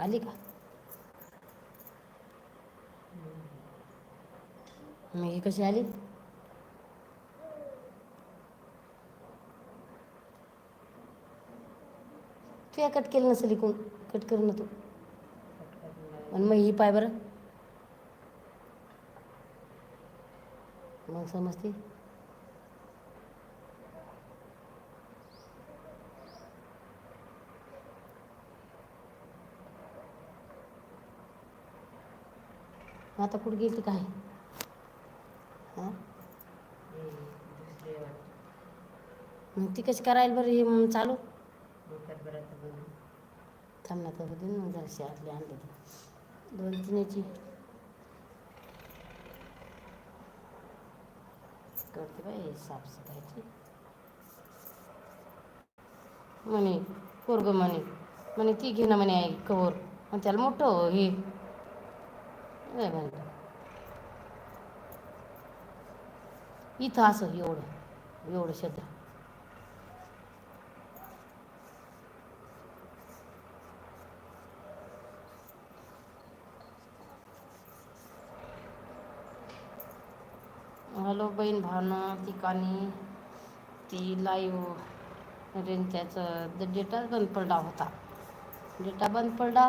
आली का? मग ही कशी आली? तू या कट केलं नसेल इकून. कट कर ना तू. आणि मग ही पाय बरं. मग समजते? आता कुठे गेली काय? हां? मग ती कशी करायला बरं हे म्हणून चालू? थांब ना तर दे ना जराशी आतली आणली दोन तीन याची करते बाई साफसफाईची. म्हणे पोरग म्हणे. म्हणे ती घेणं म्हणे कवर. मग त्याला मोठं हे. नाही म्हणतो इथं असं एवढं एवढं क्षेत्र हॅलो बहीण भावना ठिकाणी ती लाईव्ह रेन त्याचं डेटा बंद पडला होता. डेटा बंद पडला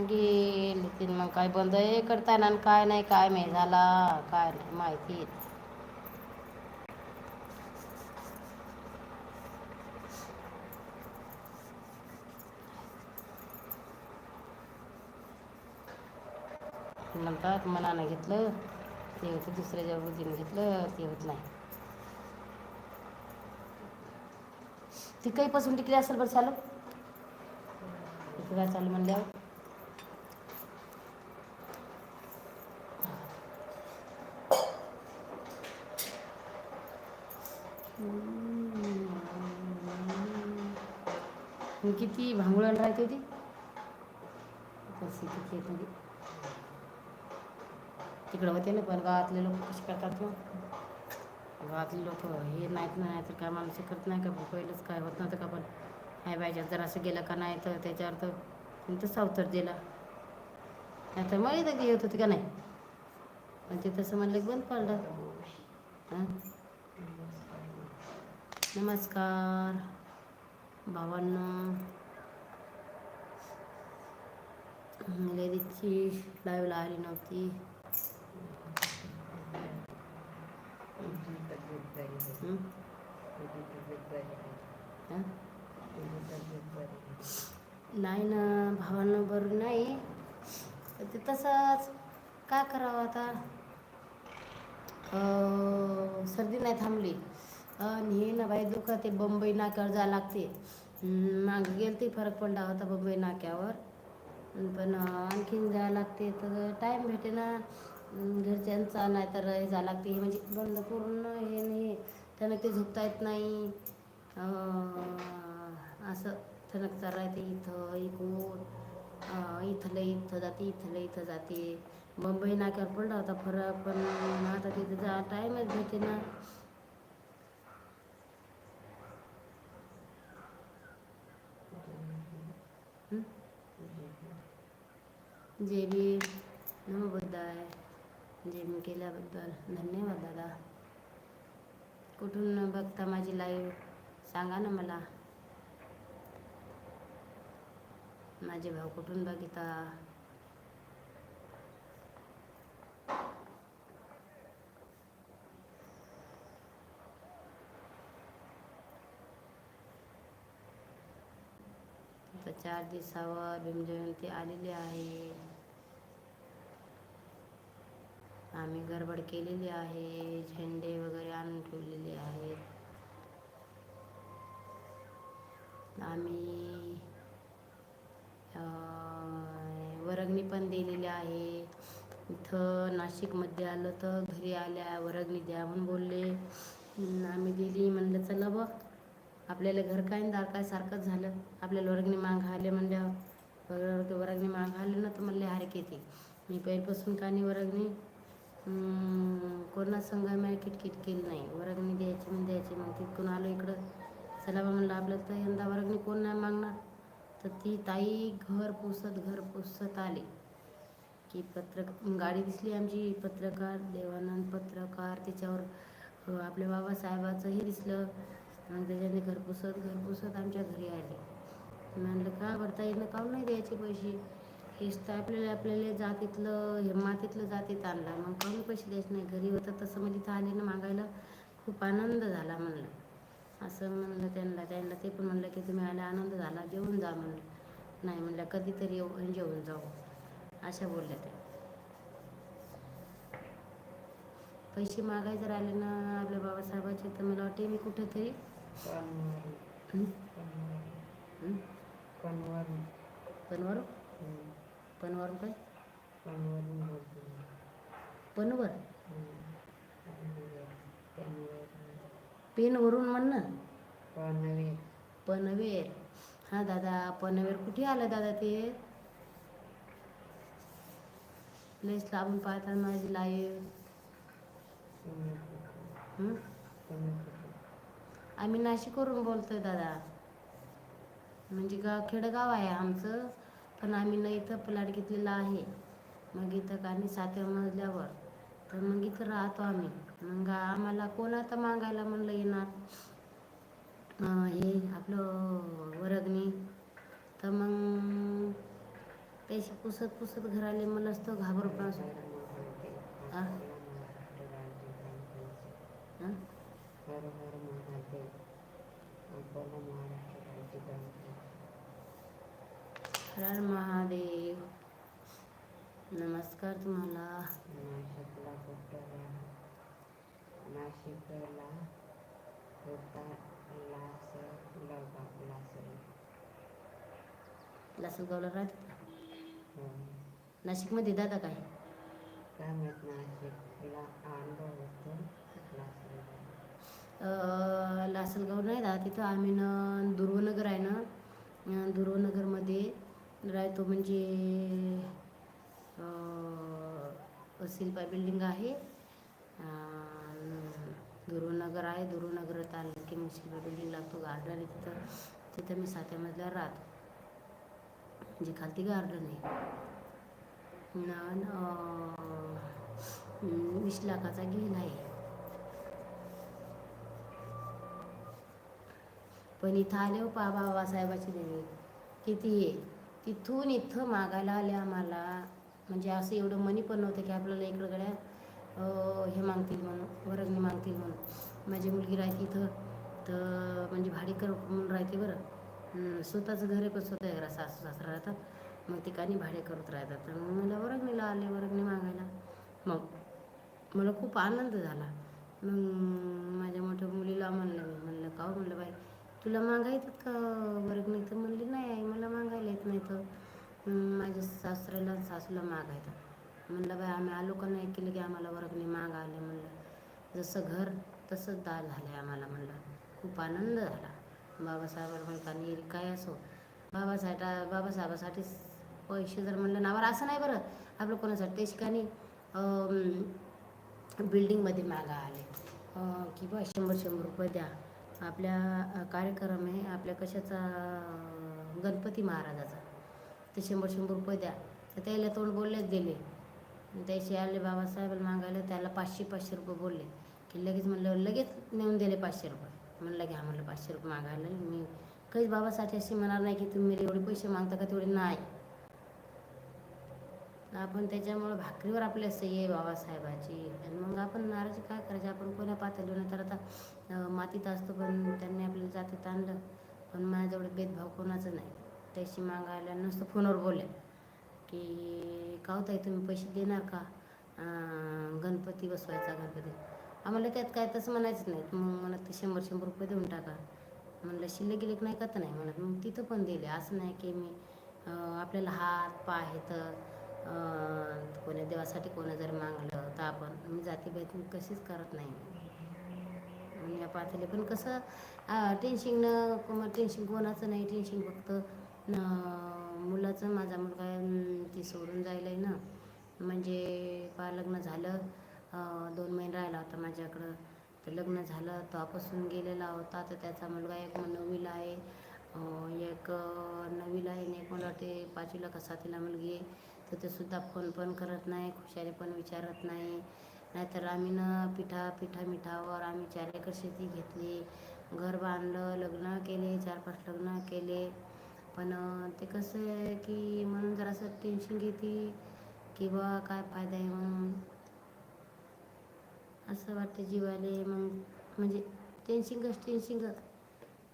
गेली तीन मग काय बंद हे करताय ना आणि काय नाही काय माहीत झाला काय नाही माहिती म्हणतात मनानं घेतलं ते होतं दुसऱ्याच्या बुद्धीने घेतलं ते होत नाही. ती काहीपासून टिकली असेल बरं चालू? तिकडे चालू म्हणल्यावर मग किती भांगुळण राहते होती? कशी किती येत होती तिकडं होते ना पण गावातले लोक कसे करतात मग? गावातले लोक हे नाहीत नाही तर काय माणूस करत नाही का पहिलंच काय होत नव्हतं का पण? हाय बायच्या जर असं गेलं का नाही तर त्याच्यावर तर त्यांचं सावतर दिला? नाही तर तर येत होती का नाही? पण ते तसं म्हणलं की बंद पडलं. हां? नमस्कार. भावांनो लेडीजची लाईव्हला आली नव्हती. नाही ना भावांना बरं नाही. ते तसंच काय करावं आता? सर्दी नाही थांबली. आणि हे ना बाई दुखत ते बंबई नाक्यावर जावं लागते. हं, मागं गेलते फरक पडला होता बंबई नाक्यावर. पण आणखीन जावं लागते तर टाईम भेटे ना. घरच्यांचा नाही तर हे जावं लागते. हे म्हणजे बंद करून हे नाही त्यानं ते झोपता येत नाही. अं, असं थनकचा राहते इथं इकून इथलं इथं जाते इथलं इथं जाते. बंबई नाक्यावर पडला होता फरक पण आता तिथं जा टाईमच भेटे ना हं? जे बी नमोबद्दल जे मी केल्याबद्दल धन्यवाद दादा. कुठून बघता माझी लाईव्ह सांगा ना मला. माझे भाऊ कुठून बघिता आता चार दिवसावर भीमजयंती आलेली आहे. आम्ही गडबड केलेली आहे झेंडे वगैरे आणून ठेवलेले आहेत. आम्ही अं, पण दिलेली आहे. इथं नाशिकमध्ये आलं तर घरी आल्या वरगणी द्या म्हणून बोलले. आम्ही दिली म्हणलं चला बघ. आपल्याला घर काय दार काय सारखंच झालं. आपल्याला वर्गणी मांग आले म्हणल्यावर वर्गणी माग आले ना तर म्हणले हारक येते मी पहिल्यापासून का नाही वर्गणी? कोणा संघ मला किटकिट केली नाही. वर्गणी द्यायची मग द्यायची मग तिथून आलो इकडं. चला बा म्हणलं आपलं तर यंदा वर्गणी कोण नाही मागणार. तर ती ताई घर पुसत घर पुसत आली. की पत्रक गाडी दिसली आमची पत्रकार देवानंद पत्रकार त्याच्यावर आपल्या बाबासाहेबाचंही दिसलं. मग त्याच्याने घरपुसत घरपुसत आमच्या घरी आले. म्हणलं का भरता येणं काऊन नाही द्यायचे पैसे? हेच तर आपल्याला आपल्याला जातीतलं हे मातीतलं जातीत आणला. मग काऊन पैसे द्यायचे नाही? घरी होतं तसं म्हणजे तिथं आले ना मागायला खूप आनंद झाला म्हणलं. असं म्हणलं त्यांना त्यांना ते पण म्हणलं की तुम्ही आले आनंद झाला जेवून जा म्हणलं. नाही म्हणलं कधीतरी येऊ आणि जेवून जाऊ. अशा बोलल्या त्या. पैसे मागायचं जर आले ना आपल्या बाबासाहेबाचे तर मला वाटते मी कुठेतरी हं? हं? पनवर? पनवर काय? पनवर? पेनवरून म्हण ना? पनवेर. हां दादा पनवेर कुठे आलं दादा ते? लईच लांबून पाहतात माझी लाईव्ह आम्ही नाशिकवरून बोलतोय दादा. म्हणजे गाव खेडगाव आहे आमचं पण आम्ही ना इथं प्लॅट घेतलेला आहे. मग इथं का आम्ही सातव्या मजल्यावर. तर मग इथं राहतो आम्ही. मग आम्हाला कोण आता मागायला म्हणलं येणार? हे आपलं वरगणी. तर मग पैसे पुसत पुसत घराले मला असतो घाबरपणा हा? हं? हर हर महादेव. नमस्कार तुम्हाला. नाशिकला होता लास लगा लासरी. लासलगावला राहते नाशिकमध्ये दादा काय काय माहीत नाशिकला अनुभव होतो. लासलगाव नाही राहत. तिथं आम्ही ना दुर्वनगर आहे ना दुर्वनगरमध्ये राहतो. म्हणजे शिल्पा बिल्डिंग आहे. दुर्वनगर आहे. दुर्वनगर आलं की मग शिल्पा बिल्डिंग लागतो. गार्डन आहे तिथं. तिथं मी सात्यामधल्या राहतो. म्हणजे खालती गार्डन आहे. न वीस लाखाचा घेईल आहे. पण इथं आले हो पा बाबासाहेबाची देवी. किती आहे? तिथून इथं मागायला आले आम्हाला. म्हणजे असं एवढं मनी पण नव्हतं की आपल्याला इकडं गड्या हे मागतील म्हणून वर्गणी मागतील म्हणून. माझी मुलगी राहते इथं. तर म्हणजे भाडेकर म्हणून राहते बरं. स्वतःचं घर आहे पण स्वतः घरा सासू सासरा राहतात. मग ठिकाणी भाडे करत राहतात. तर मग मला वर्गणीला आले वर्गणी मागायला. मग मला खूप आनंद झाला. मग माझ्या मोठ्या मुलीला म्हणलं मी म्हणलं का हो?" म्हणलं बाई तुला मागा येतात का वर्गणी तर म्हणली नाही आई मला मागायला येत नाही तर. माझ्या सासऱ्याला सासूला मागायचं. म्हणलं बाई आम्ही आलो का नाही केलं की आम्हाला वर्गणी माग आले म्हणलं जसं घर तसंच दार झालं आहे आम्हाला. म्हणलं खूप आनंद झाला. बाबासाहेबांना म्हणताना काय असो? बाबासाहेब बाबासाहेबासाठी पैसे जर म्हणलं नावर असं नाही बरं आपलं कोणासाठी? त्या ठिकाणी बिल्डिंगमध्ये मागा आले. की बा शंभर शंभर रुपये द्या. आपल्या कार्यक्रम आहे आपल्या कशाचा गणपती महाराजाचा. ते शंभर शंभर रुपये द्या. तर त्याला तोंड बोललेच दिले. त्याशी आले बाबासाहेब मागायला त्याला पाचशे पाचशे रुपये बोलले. की लगेच म्हणलं लगेच नेऊन दिले पाचशे रुपये. म्हणलं घ्या म्हणलं पाचशे रुपये मागायला. मी काहीच बाबासाठी अशी म्हणणार नाही की तुम्ही एवढे पैसे मागता का तेवढे? नाही. आपण त्याच्यामुळं भाकरीवर आपल्या सही आहे बाबासाहेबाची. आणि मग आपण नाराजी काय करायची? आपण कोण्या पातळीवर तर आता मातीत असतो पण त्यांनी आपल्याला जातीत आणलं. पण माझ्याजवळ भेदभाव कोणाचा नाही. त्याशी मागायला नुसतं फोनवर बोलले की का होताय तुम्ही पैसे देणार का? गणपती बसवायचा गणपती. आम्हाला त्यात काय तसं म्हणायचं नाही. मग मला ते शंभर शंभर रुपये देऊन टाका. म्हणलं शिल्लक गिल्लक नाही का तर नाही? म्हणत मग तिथं पण दिले. असं नाही की मी आपल्याला हात पाय हे तर अं, कोण्या देवासाठी कोणा जर मागलं तर आपण मी जातीभेद कशीच करत नाही. आणि या पातेले पण कसं टेन्शन न टेन्शन कोणाचं नाही टेन्शन फक्त मुलाचं माझा मुलगा ती सोडून जायला आहे ना. म्हणजे पा लग्न झालं दोन महिने राहिला होता माझ्याकडं. तर लग्न झालं तोपासून गेलेला होता. तर त्याचा मुलगा एक नववीला आहे. एक अं, नववीला आहे आणि एक मला वाटते पाचवीला का सातवीला मुलगी आहे. तर ते सुद्धा फोन पण करत नाही खुशाली पण विचारत नाही. नाहीतर आम्ही ना पिठा पिठा मिठावर आम्ही चार एकर शेती घेतली. घर बांधलं लग्न केले चार पाच लग्न केले. पण ते कसं आहे की म्हणून जरासं टेन्शन घेते की बा काय फायदा आहे म्हणून. असं वाटतं जीवाले मग म्हणजे टेन्शिंगच टेन्शिंगच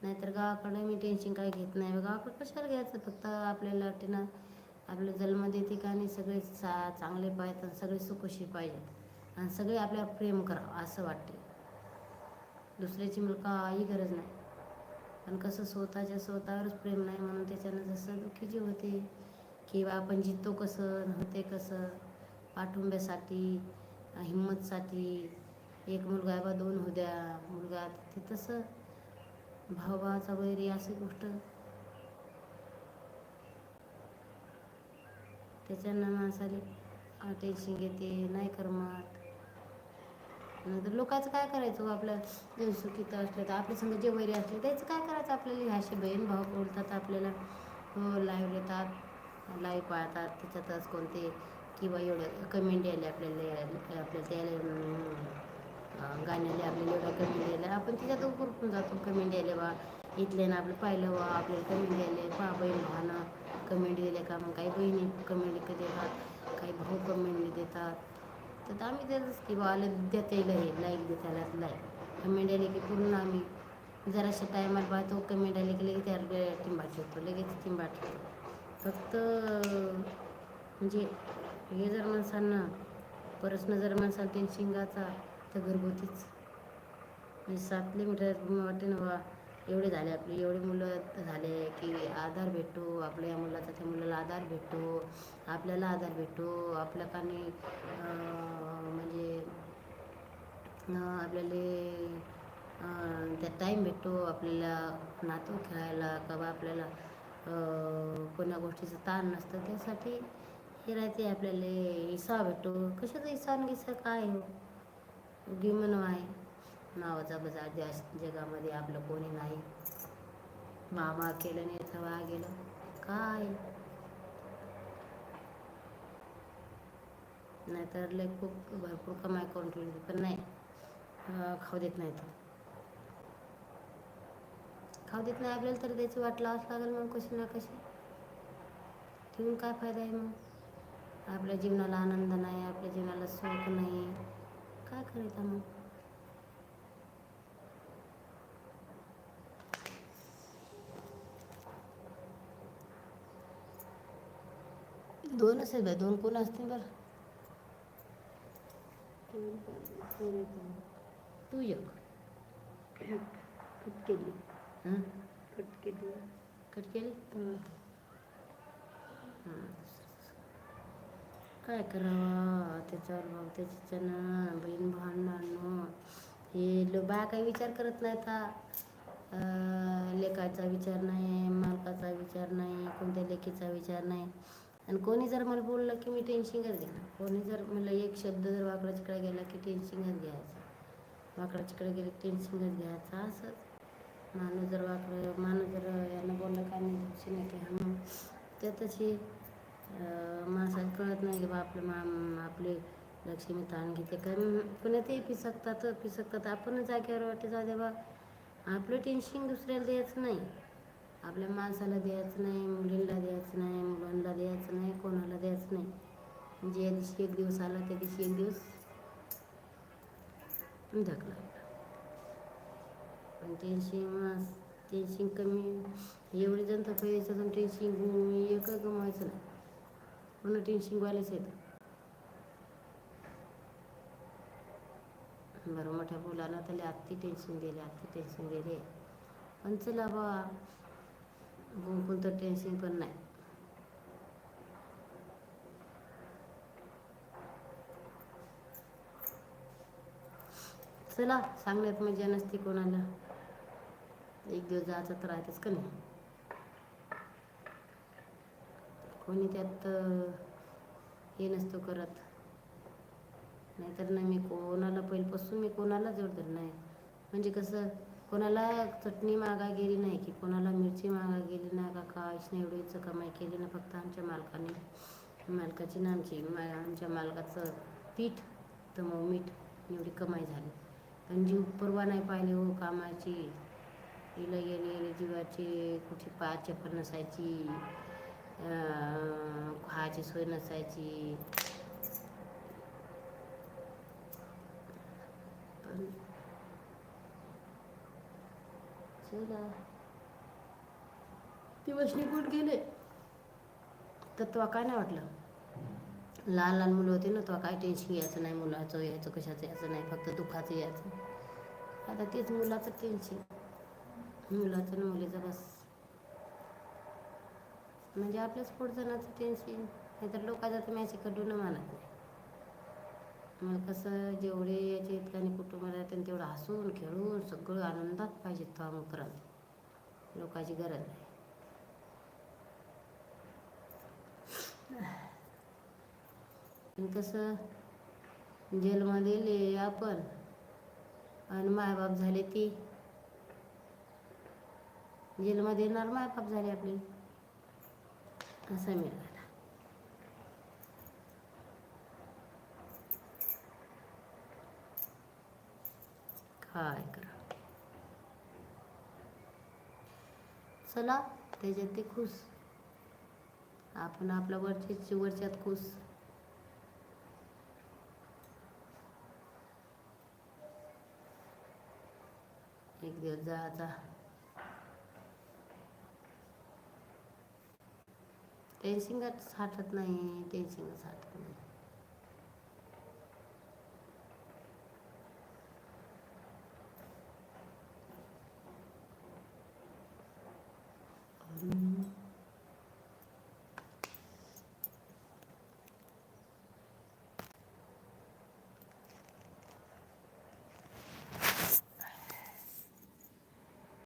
नाहीतर गावाकडे मी टेन्शन काय घेत नाही. गावाकडे कशाला घ्यायचं? फक्त आपल्याला वाटते ना आपलं जन्म देते का सगळे चा चांगले पाहिजेत आणि सगळे सुखुशी पाहिजेत. आणि सगळे आपल्यावर प्रेम करावं असं वाटते दुसऱ्याची मला काही गरज नाही. पण कसं स्वतःच्या स्वतःवरच प्रेम नाही म्हणून त्याच्यानं जसं दुःखीची होते की बा आपण जितो कसं होते कसं पाठिंब्यासाठी हिंमतसाठी एक मुलगा आहे बा दोन होद्या मुलगा ते तसं भावाचा वगैरे अशी गोष्ट त्याच्यानं माणसाला टेन्शन घेते नाही करमत. नंतर लोकांचं काय करायचं हो आपलं? जे असलं तर आपल्या संग जे वैरी असले त्याचं काय करायचं आपल्याला? ह्याशी बहीण भाऊ बोलतात आपल्याला. हो लाईव्ह देतात लाईव्ह पाळतात. त्याच्यातच कोणते किंवा एवढं कमेंट यायला आपल्याला आपल्याला त्याला अं, गाण्याला आपल्याला एवढं कमेंट यायला. आपण त्याच्यात उकरून जातो. कमेंट यायला बा इथल्यानं आपलं पाहिलं वा आपल्याला कमेंट यायला. पा बहीण भावानं. कमेंट दिले का? मग काही बहिणी कमेंट देतात काही भाऊ कमेंट देतात. तर आम्ही देतच की बा आलं देता येईल हे लाईक देता लाईक कमेंट आले की पूर्ण आम्ही जराशा टायमाला पाहतो कमेंट आले की लगेच त्या टिंबा ठेवतो लगेच टिंबा ठेवतो. फक्त म्हणजे हे जर माणसांना परसनं जर माणसाला टेन्शन शिंगाचा तर घरगुतीच. म्हणजे सात किलोमीटर वाटेन वा बा एवढे झाले आपले एवढे मुलं झाले की आधार भेटतो आपल्या या मुलाचा त्या मुलाला आधार भेटतो आपल्याला आधार भेटतो आपल्या कानी म्हणजे आपल्याला त्या त्यात टाईम भेटतो आपल्याला नातू खेळायला का बा आपल्याला कोणा कोण्या गोष्टीचं ताण नसतं त्यासाठी हे राहते आपल्याला इसा भेटतो. कशाचा इसा आणि गिसा काय हो? गिमन आहे नावाचा बजा जास जगामध्ये आपलं कोणी नाही. मामा केलं नाही थवा गेलं. काय? नाहीतर लय खूप भरपूर कमाई करून ठेवली पण नाही. खाऊ देत नाही तो. खाऊ देत नाही आपल्याला तर त्याची वाट लावाच लागेल मग कशी ना कशी. ठेवून काय फायदा आहे मग? आपल्या जीवनाला आनंद नाही आपल्या जीवनाला सुख नाही. काय करायचं मग? दोन असेल बाय दोन कोण असतील बरं? तू एक. कट केली? कट केली. कट केली. काय करावा? त्याच्यावर भाऊ त्याच्यानं बहीण भांडणं हे लो बा काही विचार करत नाही का? अं, लेकाचा विचार नाही मालकाचा विचार नाही कोणत्या लेकीचा विचार नाही. आणि कोणी जर मला बोललं की मी टेन्शनच घेणार. कोणी जर मला एक शब्द जर वाकडा चिकडा गेला की टेन्शनच घ्यायचं. वाकडा चिकडे गेलं की घ्यायचं. असंच. माणूस जर वाकडं माणूस जर यांना बोललं का मी झुपशी नाही की हा ते तशी अं, माणसाला कळत नाही की बा आपलं मा आपले लक्ष्मी ताण घेते कारण पुन्हा ते पिसकतात पिसकतात. आपण जागेवर वाटते जाऊ दे बा. आपलं टेन्शन दुसऱ्याला द्यायचं नाही. आपल्या माणसाला द्यायचं नाही मुलींना द्यायचं नाही मुलांना द्यायचं नाही कोणाला द्यायचं नाही. म्हणजे ज्या दिवशी एक दिवस आला त्या दिवशी एक दिवस ढकला. पण टेन्शन टेन्शन कमी एवढी जनता पाहिजे टेन्शन एक कमवायचं नाही. पुन्हा टेन्शन वालेच आहेत. बरं मोठ्या मुलांना त्याला आत्ती टेन्शन गेले आत्ती टेन्शन गेले पण चला बा कोणतं टेन्शन पण नाही. चला सांगण्यात मजा नसते कोणाला. एक दिवस जायचं तर राहतेच का नाही? कोणी त्यात हे नसतो करत. नाहीतर नाही मी कोणाला पहिल्यापासून मी कोणाला जोड नाही. म्हणजे कसं कोणाला चटणी मागा गेली नाही की कोणाला मिरची मागा गेली नाही का काहीच नाही एवढीच कमाई केली ना फक्त आमच्या मालकाने. मालकाची ना आमची मा आमच्या मालकाचं पीठ तर मग मीठ एवढी कमाई झाली. पण जीव परवा नाही पाहिली हो कामाची हिला गेली येणे जीवाची कुठे पाय चप्पल नसायची खायची सोय नसायची पण चला दिवस निघून गेले? तर तुला काय नाही वाटलं? लहान लहान मुलं होती ना तुला काय टेन्शन यायचं नाही मुलाचं यायचं कशाचं यायचं नाही फक्त दुःखाचं यायचं. आता तेच मुलाचं टेन्शन मुलाचं आणि मुलीचं बस. म्हणजे आपल्याच पोटजणाचं टेन्शन नाहीतर लोकांचं तर मॅची कडून मानत नाही. मग कसं जेवढे याचे आणि कुटुंब राहते तेवढं हसून खेळून सगळं आनंदात पाहिजे तो मग करत लोकांची गरज आहे आणि कसं जेलमध्ये ले आपण आणि मायबाप झाले ती. जेलमध्ये येणार मायबाप झाले आपले. असं मिळणार हाय करा. चला त्याच्यात ते खुश. आपण आपल्या वरच्या वरच्यात खुश. एक दिवस जायचा टेन्शनच हटत नाही टेन्शनच हटत नाही.